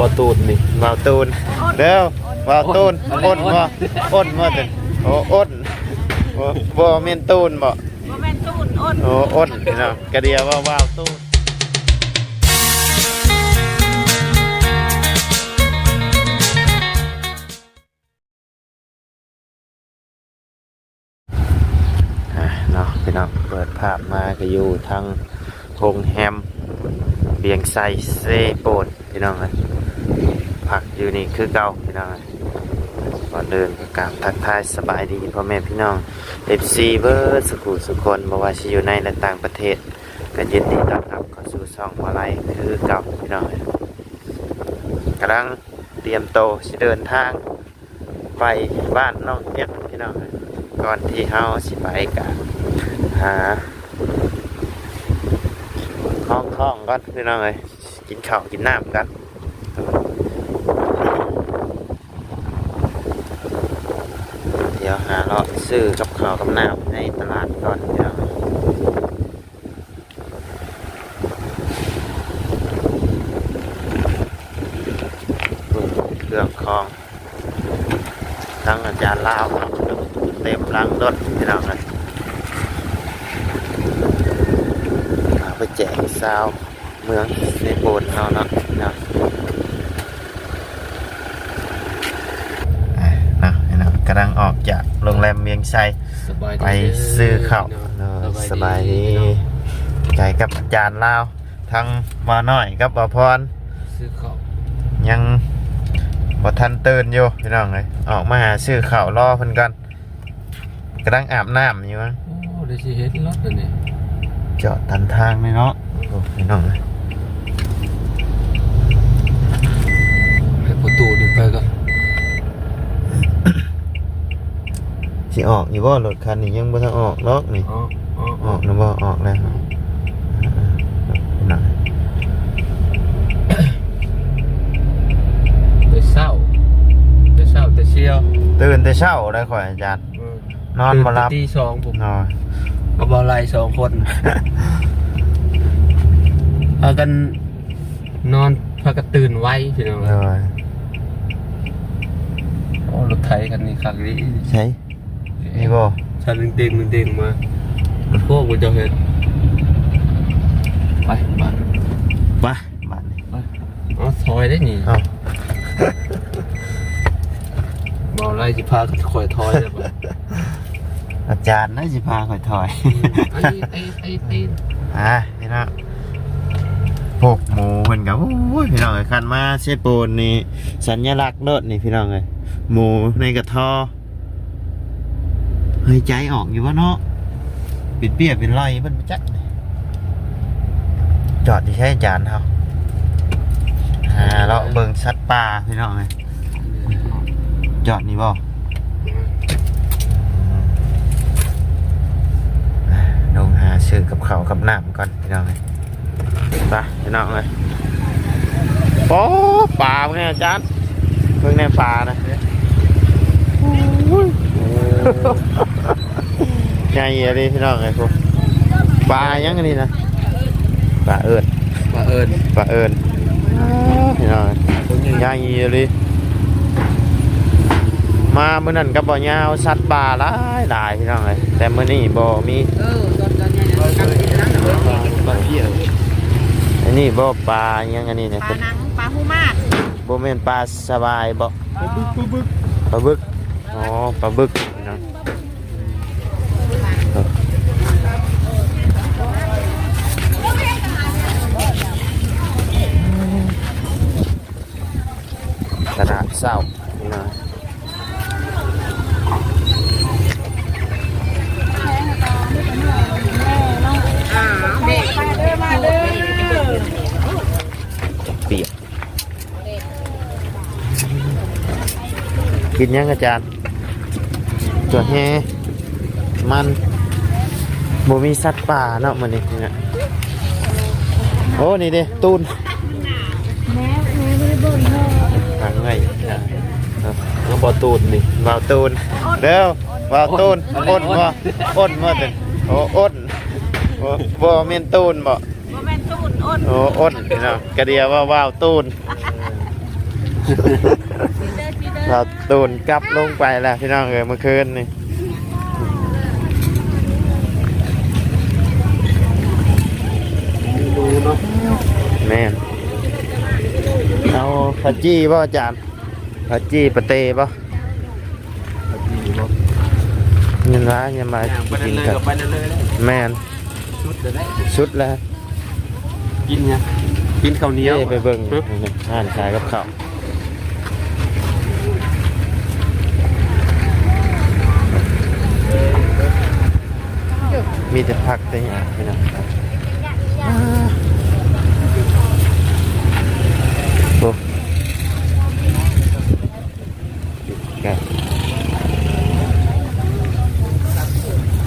บ่ตูดนี่วาวตูนเด้อวาวตูนอ้นบ่อ้นบ่ตึโอ้อ้นบ่บ่แม่นตูนบ่บ่แม่นตูนอ้นโอ้อ้นพี่น้องกระเดียว่าวาวตูนอะเนาะพี่น้องเปิดภาพมาก็อยู่ทางโรงแฮมเบียงไซเซโปนพี่น้องเอ้ย พักอยู่นี่คือเก่าพี่น้องก่อนเดินก็กราบทักทายสบายดีพ่อแม่พี่น้อง FC เบิร์สุขุสุคนบ่ว่าสิอยู่ในและต่างประเทศก็ยินดีต้อนรับเข้าสู่ช่องวาไลคือเก่าพี่น้องกำลังเตรียมโตวสิเดินทาง ไปบ้านน้องเอ็ดพี่น้องก่อนที่เฮาสิไปกะหาห้องท้องก่อนพี่น้องเอ้ยกินข้าวกินน้ำกัน เดี๋ยวหาเลาะซื้อกับข้าวกับน้ำในตลาดก่อนเดี๋ยวเครื่องคองทั้งอาจารย์ลาวเต็มรังรถพี่น้องเลยเอาไปแจกสาวเมืองในโบนเราเนาะนะเนาะเนาะกำ ลังออกจากโรงแรมเมียงชัยสบายดีไปซื้อข้าวเนเนอะอะสบายดีเนอะใจกับอาจารย์ลาวทั้งมาหน่อยกับบ่พรซื้อข้าวยังบ่ทันตื่นอยู่พี่น้องเลยออกมาหาซื้อข้าวรอเพิ่นกันกำลังอาบน้ำอยู่มั้งโอ้ได้สิเฮ็ดรถอันนี้จอดตันทางเลยเนาะโอ้พี่น้องเลยให้ประตูนี่ไปก็ สิออกอยู่บ่รถคันนี้ยังบ่ทันออกล็อกนี่อ๋ออ๋อออ๋ออกนะบ่ออกแล้วอ่าๆพี่น้องไปเศร้าไปเศร้าแต่เชียวตื่นแต่เช้าได้ข่อยอาจารย์เออนอนบ่หลับตื่นแต่ตีสองผมนอนกับบอลไลสองคนพากันนอนพากันตื่นไว้พี่น้องเลยโอ้รถไถคันนี้คักนี้ใช่ นี่บ่ชันเด้งๆเด้งๆมาพวกกูจะเห็นไปไปไปบ้านนี้อ๋อซอยได้นี่เอ้าบอลไล่จิพาคอยทอยเลยบ่อาจารย์น่าจะพาข่อยถอยไอ้ไอ้ไอ้ไอ้อะพี่น้องพวกหมูเพิ่นกับโอ้ยพี่น้องไอ้คันมาเชฟโปนนี่สัญลักษณ์รถนี่พี่น้องเลยหมูในกระทอ เฮ้ยใจออกอยู่วะเนาะปิดเปียกเป็นไรเพิ่นบ่จักจอดที่ใช้อาจารย์เฮาอ่าเราเบิ่งสัตว์ป่าพี่น้องเลยจอดนี่บ่ลงหาซื้อกับเขากับน้ำก่อนพี่น้องเลยไปพี่น้องเลยโอ้ปลาเงไงอาจารย์เพิ่งในปลานะ ใหญ่เลยพี่น้องเลยพวกปลายังไงนี่นะปลาเอิดมาเอิญปลาเอิญพี่น้องใหญ่เลยมาเมื่อนั้นกับบ่อยาวสัตว์ป่าหลายหลายพี่น้องเลยแต่มื่อนี้บ่มีเออตอนตอนนี้กันกินนั้นน่ะเบิ่งปลาเพี้ยอันนี้บ่ปลายังอันนี้เนี่ยปลาหนังปลาหูมากบ่แม่นปลาสบายบ่ปลาบึกอ๋อปลาบึกพี่น้อ ตลาดเศร้าพี่น้องอ่าเด็กมาเด้อมาเด้อเปียกกินยังอาจารย์ตัวแฮมันบ่มีสัตว์ป่าเนาะมื้อนี้เนี่ยโอ้ นี่เด้ตูนแม่แม่ไม่ได้บ่นเด้อ ทางไงอะแล้วบอตูดนี่วาวตูนเด้อวาวตูนอ้นบ่อ้นบ่ตึงโอ้อ้นบ่บ่แม่นตูนบ่บ่แม่นตูนอ้นโอ้อ้นพี่น้องกระเดียว่าว้าวตูนเราตูนกลับลงไปแล้วพี่น้องเอ้ยเมื่อคืนนี่ดูเนาะแม่นเอา ผัดจี้ป่ะอาจารย์ผัดจี้ปะเตป่ะเงินร้านยังมาย่างไปกินเลยกับกับไปเลยเลยแม่นชุดเดี๋ยวได้ชุดแล้วกินไงกินข้าวเหนียวเอ้ไปเบิ่งฮะอ่านขายกับข้าวมีแต่ผักแต่หยังพี่น้องโอ้แก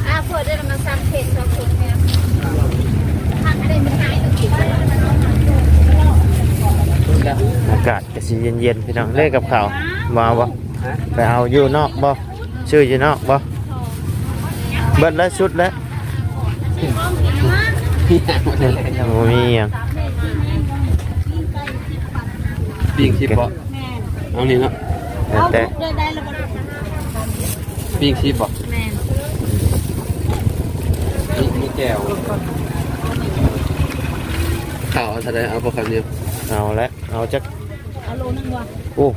อะเปิดได้แล้วมันซ้ำเผ็ดสองคนเนี่ยผักอะไรมันหายตัวกินได้ ชุดแล้ว อากาศก็สิเย็นๆพี่น้องเล่กับข้าวมาบ่ฮะไปเอาอยู่นอกบ่ชื่ออยู่นอกบ่เบิดแล้วชุดแล้วพี่ย่างไปเลยโอ้มีหยังปิ้งชิปบ่เอานี่เนาะแล้วแต่เดินได้แล้วมันปิ้งชิปบ่แม่นมีมีแก้วข้าวเอาเท่าไหรเอาพวกข้าวเหนียวเอาละเอาจักเอา โลนึงว่ะโอ้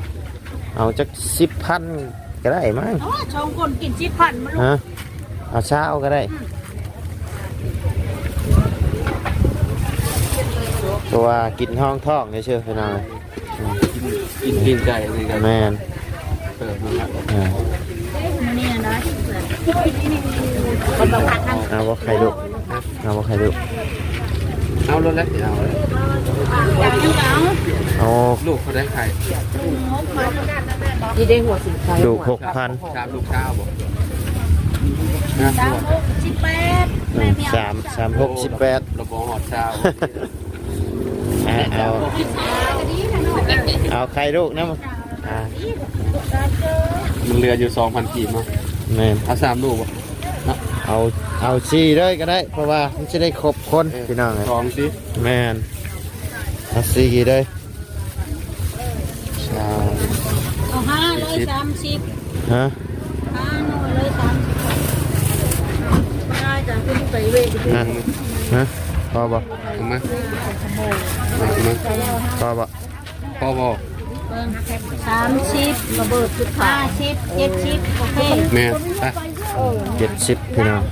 เอาจักสิบพันก็ได้มั้งอ๋อชองคนกินชิพันมันลูกฮะเอาเช้าก็ได้ ตัวากินห้องท้องเชื่อพี่น้องกินกินปิ้งไก่นี่กันแม่นเปิดนะครับอ่ามันนี่นะคนบอกผักทำเอาว่าใครดุเอาว่าใครดุ เอารถแล้วเอาเลยอย่างนี้เอาเอาลูกเขาได้ไข่ดีได้หัวสินค้าดูหกพันชามลูกเช้าบ่นะสามหกสิบแปดอืมสามสามหกสิบแปดระบองหอดเช้าอ่าเอาเอาใครลูกนะมั้งอ่ามันเรืออยู่สองพันกีบเนาะแม่นเอาสามลูกบ่ เอาเอาชีเลยก็ได้ เพราะว่ามันจะได้ครบคนพี่น้องเลยสองสิแม่นเอาซีเลยใช่เอาห้าร้อยสามสิบฮะห้าร้อยสามสิบได้จ้ะคุณไปเวทฮะฮะพอบ่เอามาเอามาพอบ่พ่อบอกสามสิบระเบิดจุดห้าสิบเจ็ดสิบโอเคแม่ไป เจ็ดสิบพี่น้อง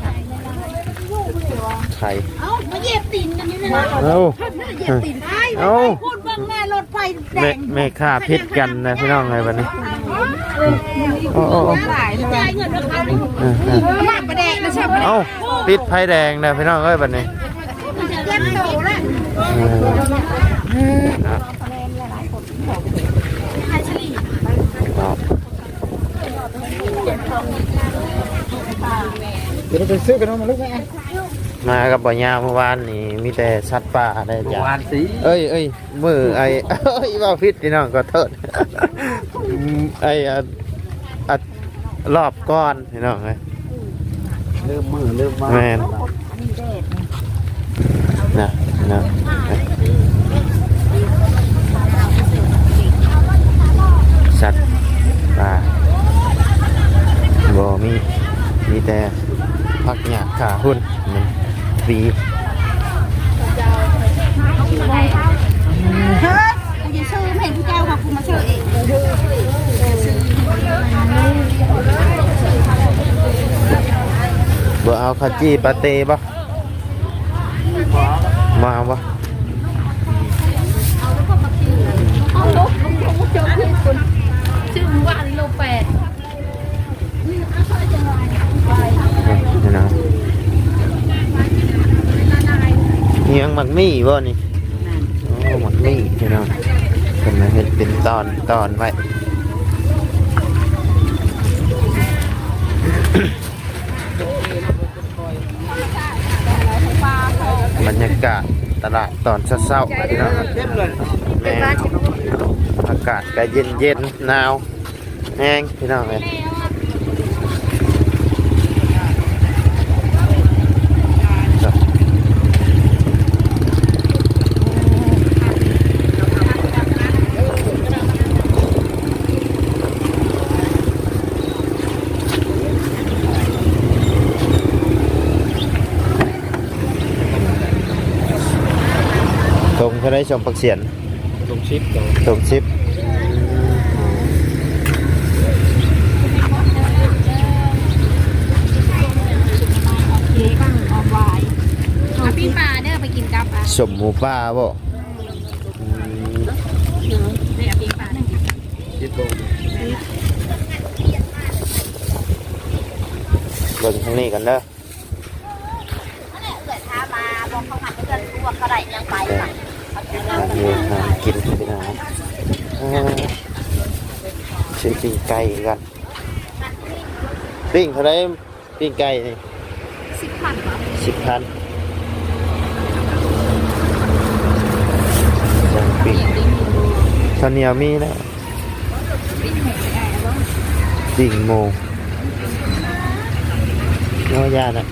ไข่เอามาเหยียบตีนกันนี่นะเอาเหยียบตีนไอ้เอาพูดบ้างแม่รถไฟแดแม่งแม่ค่าพิษกันนะพี่น้องไงวันนี้โอ้โอ้โอ้หลายจ่ายเงินราคาเออเออมากประแดงนะใช่ไหมเอ้าติดไฟแดงนะพี่น้องเอ้ยวันนี้มันจะเล่นโตแล้ว เออครับครับ เดี๋ยวไปซื้อกันมาลูกแม่มากับบ่ยาเมื่อวานนี่มีแต่สัตว์ป่าได้จ้ะวานสิเอ้ยเอ้ยมือไอ้เอ้ยว่าพิษพี่น้องก็โทษไอ้อะอะรอบก้อนพี่น้องไงเริ่มมือเริ่มมาแมนนะนะสัตว์ป่าบ่มีมีแต่ พักหยาขาหุ่นมันฟรีเฮ้ยจะซื้อไม่เห็นผู้เจ้าค่ะกูมาซื้อเองบ่เอาขจีปาเต้บ่มาเอาบ่อาลูกลูกลูกเจ้าขึ้นคุณชื่อว่าอันโลแปด นี่นะนี่ยัง หมักมี่บ่นี่โอ้หมักมี่พี่น้องเป็นมาเห็นเป็นตอนตอนไว้บรรยากาศตลาดตอนเช้าๆพี่น้องแม่อากาศก็เย็นเย็นๆหนาวแห้งพี่น้องเลย ได้ชมปักเสียนตรงชิปตรงชมชิปเค้กบ้างออมไวน์เอาปิ้งปลาเด้อไปกินกับอะสมหมูป่าบ่เดี๋ยวปิ้งปลาหนึ่งชิปโบเบิ่งทางนี้กันเด้อเกิดท้ามาบอกเขาหันเพื่อนรู้ว่าเขาได้ยังไป เออค่ะหาอยู่หากินพี่น้องซื้อปิ้งไก่กันปิ้งเท่าไรปิ้งไก่นี่สิบพันสิบพันยังปิ้งข้าวเหนียวมีแล้วปิ้งหมูได้แล้วปิ้งหมูน้อยานะ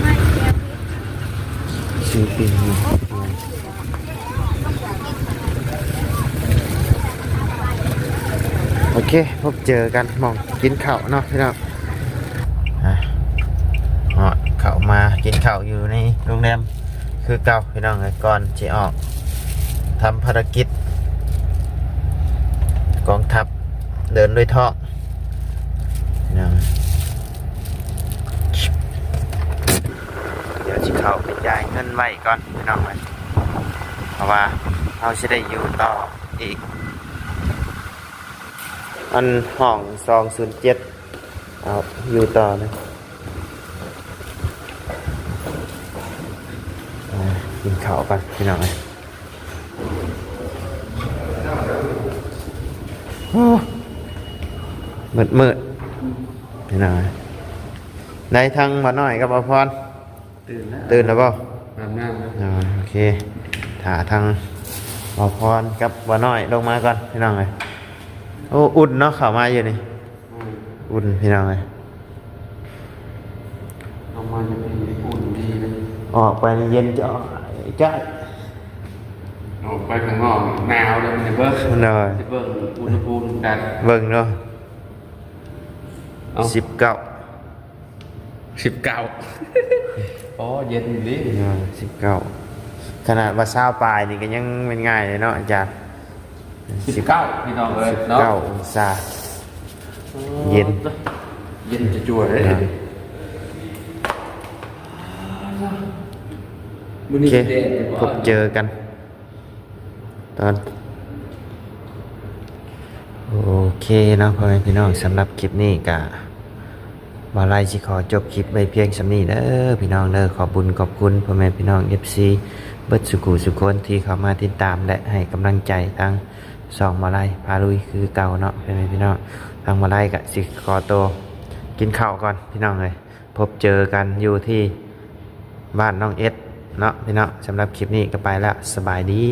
ไม่เคียว ซื้อปิ้งหมูโอเค พบเจอกันมองกินข้าวเนาะพี่น้องอะเหาะเข้ามากินข้าวอยู่ในโรงแรมคือเก่าพี่น้องเลยก่อนจะออกทำภารกิจ กองทัพเดินด้วยท้องพี่น้อง เดี๋ยวเข้าไปจ่ายเงินไว้ก่อนพี่น้องเลยเพราะว่าเราจะได้อยู่ต่ออีก อันห้องสองศูนย์เจ็ดเอาอยู่ต่อนะอ่ากินข้าวกันพี่น้องเลยโอ้มืดมืดพี่น้องเอ้ยได้ทั้งมาหน่อยกับอภร ตื่นแล้วตื่นแล้วเปล่าอาบน้ำแล้วอ่าโอเคถาทางอภรกับมาหน่อยลงมาก่อนพี่น้องเลยโอ้อุ่นเนาะเข้ามาอยู่นี่ อืมอุ่นพี่น้องเลยเอามาจะเป็นอุ่นดีเลยออกไปเย็นจะจ้าออกไปข้างนอกหนาวเลยมันจะเบิ้งหน่อยจะเบิ้งอุณหภูมิกันเบิ่งเนาะเอาสิบเก้าสิบเก้า อ๋อเย็นอยู่ดิสิบเก้าขนาดว่าเช้าปลายนี่ก็ยังเป็นง่ายเลยเนาะอาจารย์สิบเก้าพี่น้องเลยสิบเนาะเก้าองศาเย็น เย็นจะจั่วเลยครับมื้อโอนี้เคแดดอยู่บ่พบเจอกัน ตอน โอเคเนาะพ่อแม่พี่น้องสำหรับคลิปนี้กะ บาไลสิขอจบคลิปไปเพียงสำนี้เด้อพี่น้องเด้อขอบุญขอบคุณพ่อแม่พี่น้อง FC เบิดสุขุสุขคนที่เข้ามาติดตามและให้กำลังใจทางสองมาไลพาลุยคือเก่าเนาะพ่อแม่พี่น้องทางมาไลกะสิขอโตกินข้าวก่อนพี่น้องเลยพบเจอกันอยู่ที่บ้านน้องเอสเนาะพี่น้องสำหรับคลิปนี้ก็ไปแล้วสบายดี